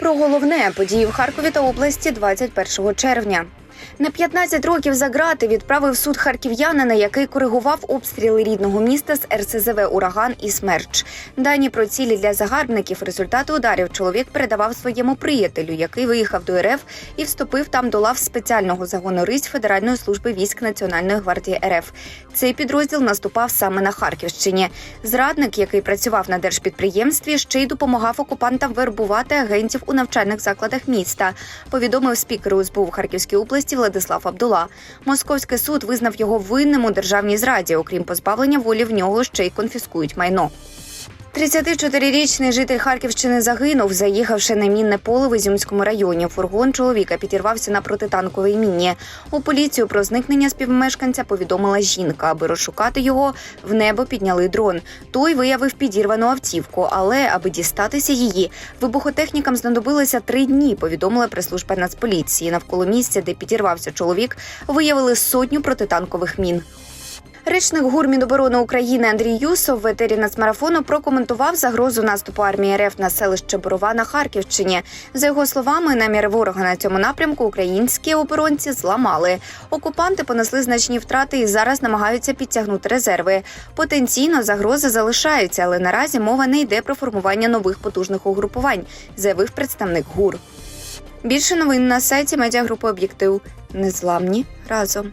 Про головне події в Харкові та області 21 червня. На 15 років за грати відправив суд харків'янина, який коригував обстріли рідного міста з РСЗВ Ураган і Смерч. Дані про цілі для загарбників. Результати ударів чоловік передавав своєму приятелю, який виїхав до РФ і вступив там до лав спеціального загону рись Федеральної служби військ Національної гвардії РФ. Цей підрозділ наступав саме на Харківщині. Зрадник, який працював на держпідприємстві, ще й допомагав окупантам вербувати агентів у навчальних закладах міста. Повідомив спікер СБУ в Харківській області Владислав Абдула. Московський суд визнав його винним у державній зраді. Окрім позбавлення волі, в нього ще й конфіскують майно. 34-річний житель Харківщини загинув, заїхавши на мінне поле в Ізюмському районі. Фургон чоловіка підірвався на протитанковій міні. У поліцію про зникнення співмешканця повідомила жінка. Аби розшукати його, в небо підняли дрон. Той виявив підірвану автівку, але аби дістатися її, вибухотехнікам знадобилося три дні. Повідомила прес-служба Нацполіції. Навколо місця, де підірвався чоловік, виявили сотню протитанкових мін. Речник ГУР Міноборони України Андрій Юсов в етері нацмарафону прокоментував загрозу наступу армії РФ на селище Борова на Харківщині. За його словами, наміри ворога на цьому напрямку українські оборонці зламали. Окупанти понесли значні втрати і зараз намагаються підтягнути резерви. Потенційно загрози залишаються, але наразі мова не йде про формування нових потужних угрупувань, заявив представник ГУР. Більше новин на сайті медіагрупи Об'єктив. Незламні разом.